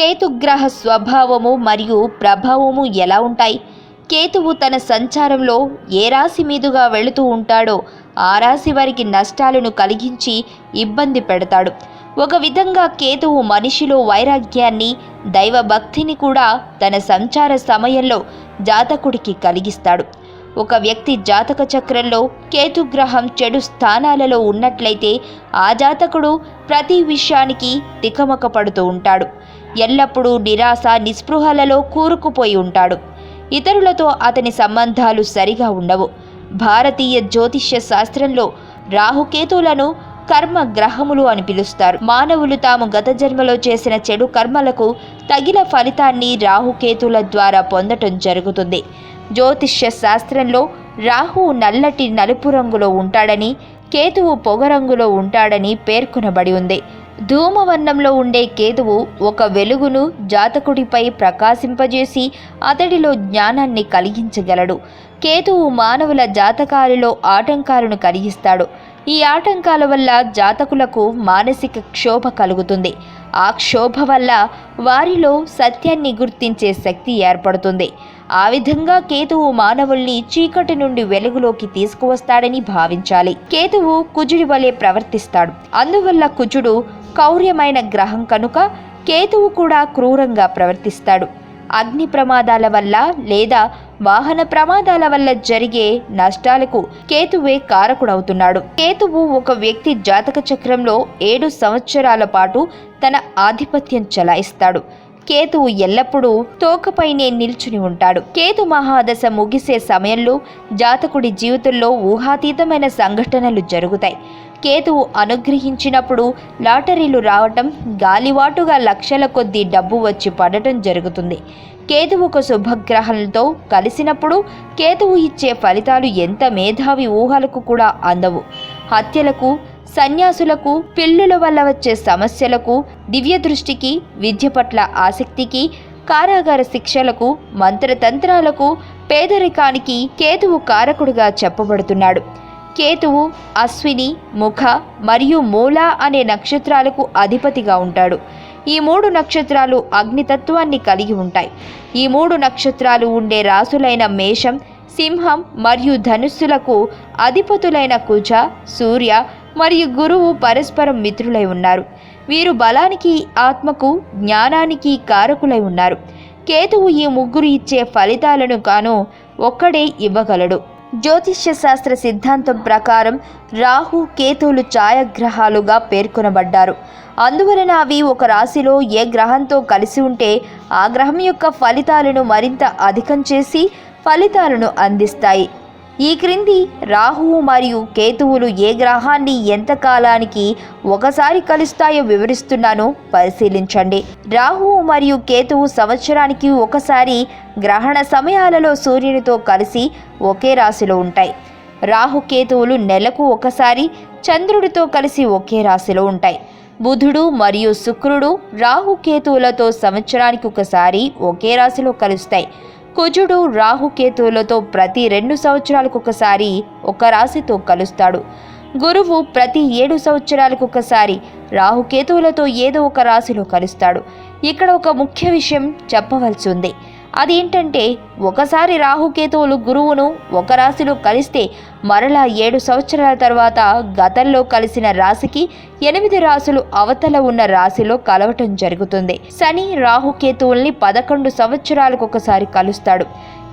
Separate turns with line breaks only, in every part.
కేతుగ్రహ స్వభావము మరియు ప్రభావము ఎలా ఉంటాయి? కేతువు తన సంచారంలో ఏ రాశి మీదుగా వెళుతూ ఉంటాడో ఆ రాశి వారికి నష్టాలను కలిగించి ఇబ్బంది పెడతాడు. ఒక విధంగా కేతువు మనిషిలో వైరాగ్యాన్ని దైవభక్తిని కూడా తన సంచార సమయంలో జాతకుడికి కలిగిస్తాడు. ఒక వ్యక్తి జాతక చక్రంలో కేతుగ్రహం చెడు స్థానాలలో ఉన్నట్లయితే ఆ జాతకుడు ప్రతి విషయానికి తికమక పడుతూ ఉంటాడు. ఎల్లప్పుడూ నిరాశ నిస్పృహలలో కూరుకుపోయి ఉంటాడు. ఇతరులతో అతని సంబంధాలు సరిగా ఉండవు. భారతీయ జ్యోతిష్య శాస్త్రంలో రాహుకేతువులను కర్మ గ్రహములు అని పిలుస్తారు. మానవులు తాము గత జన్మలో చేసిన చెడు కర్మలకు తగిన ఫలితాన్ని రాహుకేతుల ద్వారా పొందటం జరుగుతుంది. జ్యోతిష్య శాస్త్రంలో రాహు నల్లటి నలుపు రంగులో ఉంటాడని కేతువు పొగరంగులో ఉంటాడని పేర్కొనబడి ఉంది. ధూమవర్ణంలో ఉండే కేతువు ఒక వెలుగును జాతకుడిపై ప్రకాశింపజేసి అతడిలో జ్ఞానాన్ని కలిగించగలడు. కేతువు మానవుల జాతకాలలో ఆటంకాలను కలిగిస్తాడు. ఈ ఆటంకాల వల్ల జాతకులకు మానసిక క్షోభ కలుగుతుంది. ఆ క్షోభ వల్ల వారిలో సత్యాన్ని గుర్తించే శక్తి ఏర్పడుతుంది. ఆ విధంగా కేతువు మానవుల్ని చీకటి నుండి వెలుగులోకి తీసుకువస్తాడని భావించాలి. కేతువు కుజుడి వలె ప్రవర్తిస్తాడు. అందువల్ల కుజుడు కౌర్యమైన గ్రహం కనుక కేతువు కూడా క్రూరంగా ప్రవర్తిస్తాడు. అగ్ని ప్రమాదాల వల్ల లేదా వాహన ప్రమాదాల వల్ల జరిగే నష్టాలకు కేతువే కారకుడవుతున్నాడు. కేతువు ఒక వ్యక్తి జాతక చక్రంలో ఏడు సంవత్సరాల పాటు తన ఆధిపత్యం చలాయిస్తాడు. కేతువు ఎల్లప్పుడూ తోకపైనే నిల్చుని ఉంటాడు. కేతు మహాదశ ముగిసే సమయంలో జాతకుడి జీవితంలో ఊహాతీతమైన సంఘటనలు జరుగుతాయి. కేతువు అనుగ్రహించినప్పుడు లాటరీలు రావటం గాలివాటుగా లక్షల కొద్దీ డబ్బు వచ్చి పడటం జరుగుతుంది. కేతువుకు శుభగ్రహంతో కలిసినప్పుడు కేతువు ఇచ్చే ఫలితాలు ఎంత మేధావి ఊహలకు కూడా అందవు. హత్యలకు సన్యాసులకు పిల్లుల వల్ల వచ్చే సమస్యలకు దివ్య దృష్టికి విద్య పట్ల ఆసక్తికి కారాగార శిక్షలకు మంత్రతంత్రాలకు పేదరికానికి కేతువు కారకుడుగా చెప్పబడుతున్నాడు. కేతువు అశ్విని ముఖ మరియు మూల అనే నక్షత్రాలకు అధిపతిగా ఉంటాడు. ఈ మూడు నక్షత్రాలు అగ్నితత్వాన్ని కలిగి ఉంటాయి. ఈ మూడు నక్షత్రాలు ఉండే రాసులైన మేషం సింహం మరియు ధనుస్సులకు అధిపతులైన కుజ సూర్య మరియు గురువు పరస్పరం మిత్రులై ఉన్నారు. వీరు బలానికి ఆత్మకు జ్ఞానానికి కారకులై ఉన్నారు. కేతువు ఈ ముగ్గురు ఇచ్చే ఫలితాలను కాను ఒక్కడే ఇవ్వగలడు. జ్యోతిష్య శాస్త్ర సిద్ధాంతం ప్రకారం రాహు కేతువులు ఛాయాగ్రహాలుగా పేర్కొనబడ్డారు. అందువలన అవి ఒక రాశిలో ఏ గ్రహంతో కలిసి ఉంటే ఆ గ్రహం యొక్క ఫలితాలను మరింత అధికం చేసి ఫలితాలను అందిస్తాయి. ఈ క్రింది రాహువు మరియు కేతువులు ఏ గ్రహాన్ని ఎంత కాలానికి ఒకసారి కలుస్తాయో వివరిస్తున్నాను. పరిశీలించండి. రాహువు మరియు కేతువు సంవత్సరానికి ఒకసారి గ్రహణ సమయాలలో సూర్యునితో కలిసి ఒకే రాశిలో ఉంటాయి. రాహుకేతువులు నెలకు ఒకసారి చంద్రుడితో కలిసి ఒకే రాశిలో ఉంటాయి. బుధుడు మరియు శుక్రుడు రాహుకేతువులతో సంవత్సరానికి ఒకసారి ఒకే రాశిలో కలుస్తాయి. కుజుడు రాహుకేతువులతో ప్రతి రెండు సంవత్సరాలకు ఒకసారి ఒక రాశితో కలుస్తాడు. గురువు ప్రతి ఏడు సంవత్సరాలకు ఒకసారి రాహుకేతువులతో ఏదో ఒక రాశిలో కలుస్తాడు. ఇక్కడ ఒక ముఖ్య విషయం చెప్పవలసి ఉంది అదేంటంటే ఒకసారి రాహుకేతువులు గురువును ఒక రాశిలో కలిస్తే మరలా ఏడు సంవత్సరాల తర్వాత గతంలో కలిసిన రాశికి ఎనిమిది రాశులు అవతల ఉన్న రాశిలో కలవటం జరుగుతుంది. శని రాహుకేతువుల్ని పదకొండు సంవత్సరాలకు ఒకసారి కలుస్తాడు.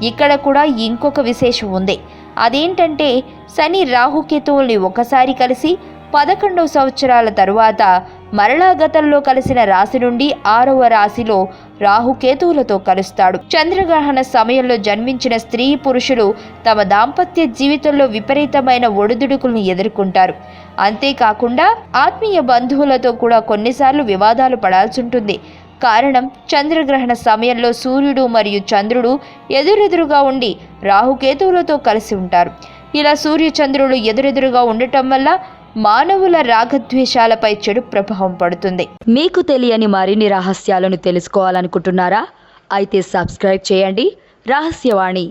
ఇక్కడ కూడా ఇంకొక విశేషం ఉంది. అదేంటంటే శని రాహుకేతువుల్ని ఒకసారి కలిసి పదకొండవ సంవత్సరాల తరువాత మరలా గతంలో కలిసిన రాశి నుండి ఆరవ రాశిలో రాహుకేతువులతో కలుస్తాడు. చంద్రగ్రహణ సమయంలో జన్మించిన స్త్రీ పురుషులు తమ దాంపత్య జీవితంలో విపరీతమైన ఒడిదుడుకులను ఎదుర్కొంటారు. అంతేకాకుండా ఆత్మీయ బంధువులతో కూడా కొన్నిసార్లు వివాదాలు పడాల్సి ఉంటుంది. కారణం చంద్రగ్రహణ సమయంలో సూర్యుడు మరియు చంద్రుడు ఎదురెదురుగా ఉండి రాహుకేతువులతో కలిసి ఉంటారు. ఇలా సూర్య చంద్రులు ఎదురెదురుగా ఉండటం వల్ల మానవుల రాగద్వేషాలపై చెడు ప్రభావం పడుతుంది.
మీకు తెలియని మరిన్ని రహస్యాలను తెలుసుకోవాలనుకుంటున్నారా? అయితే సబ్స్క్రైబ్ చేయండి. రహస్యవాణి